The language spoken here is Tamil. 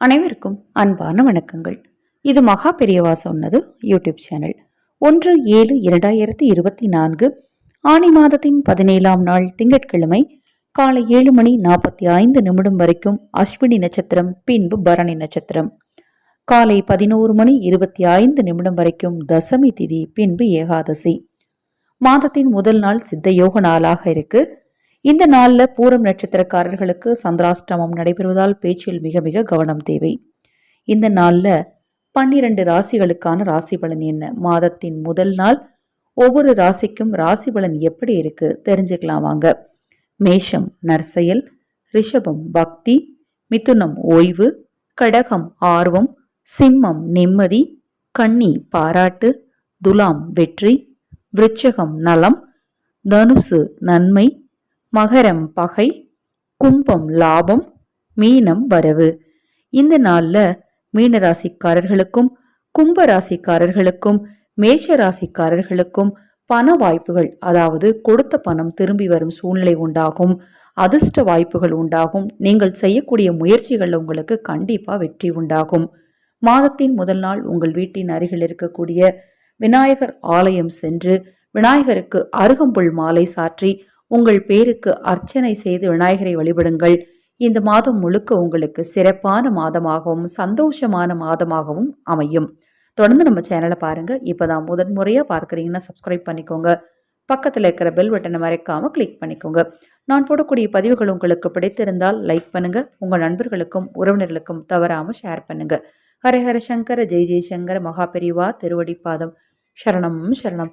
அனைவருக்கும் அன்பான வணக்கங்கள். இது மகா பெரியவா சொன்னது யூடியூப் சேனல். ஒன்று ஏழு இரண்டாயிரத்தி இருபத்தி நான்கு ஆணி மாதத்தின் பதினேழாம் நாள் திங்கட்கிழமை காலை ஏழு மணி நாற்பத்தி ஐந்து நிமிடம் வரைக்கும் அஸ்வினி நட்சத்திரம் பின்பு பரணி நட்சத்திரம். காலை பதினோரு மணி இருபத்தி ஐந்து நிமிடம் வரைக்கும் தசமி திதி பின்பு ஏகாதசி. மாதத்தின் முதல் நாள் சித்த யோக நாளாக இருக்குது இந்த நாளில் பூரம் நட்சத்திரக்காரர்களுக்கு சந்திராஷ்டமம் நடைபெறுவதால் பேச்சில் மிக மிக கவனம் தேவை. இந்த நாளில் பன்னிரண்டு ராசிகளுக்கான ராசி பலன் என்ன? மாதத்தின் முதல் நாள் ஒவ்வொரு ராசிக்கும் ராசி பலன் எப்படி இருக்கு? தெரிஞ்சுக்கலாம் வாங்க. மேஷம் நற்செயல் ரிஷபம் பக்தி மிதுனம் ஓய்வு கடகம் ஆர்வம் சிம்மம் நிம்மதி கன்னி பாராட்டு துலாம் வெற்றி விருச்சகம் நலம் தனுசு நன்மை மகரம் பகை கும்பம் லாபம் மீனம் வரவு. இந்த நாளில் மீன ராசிக்காரர்களுக்கும் கும்ப ராசிக்காரர்களுக்கும் மேஷ ராசிக்காரர்களுக்கும் பண வாய்ப்புகள் அதாவது கொடுத்த பணம் திரும்பி வரும் சூழ்நிலை உண்டாகும். அதிர்ஷ்ட வாய்ப்புகள் உண்டாகும். நீங்கள் செய்யக்கூடிய முயற்சிகள் உங்களுக்கு கண்டிப்பாக வெற்றி உண்டாகும். மாதத்தின் முதல் நாள் உங்கள் வீட்டின் அருகில் இருக்கக்கூடிய விநாயகர் ஆலயம் சென்று விநாயகருக்கு அருகம்புல் மாலை சாற்றி உங்கள் பேருக்கு அர்ச்சனை செய்து விநாயகரை வழிபடுங்கள். இந்த மாதம் முழுக்க உங்களுக்கு சிறப்பான மாதமாகவும் சந்தோஷமான மாதமாகவும் அமையும். தொடர்ந்து நம்ம சேனலை பாருங்கள் இப்போ தான் முதன் முறையாக பார்க்குறீங்கன்னா சப்ஸ்கிரைப் பண்ணிக்கோங்க. பக்கத்தில் இருக்கிற பெல் பட்டனை மறைக்காமல் கிளிக் பண்ணிக்கோங்க. நான் போடக்கூடிய பதிவுகள் உங்களுக்கு பிடித்திருந்தால் லைக் பண்ணுங்கள் உங்கள் நண்பர்களுக்கும் உறவினர்களுக்கும் தவறாமல் ஷேர் பண்ணுங்கள் ஹரஹர சங்கர ஜெய் ஜெய்சங்கர மகாபெரிவா திருவடிப்பாதம். சரணம் சரணம்.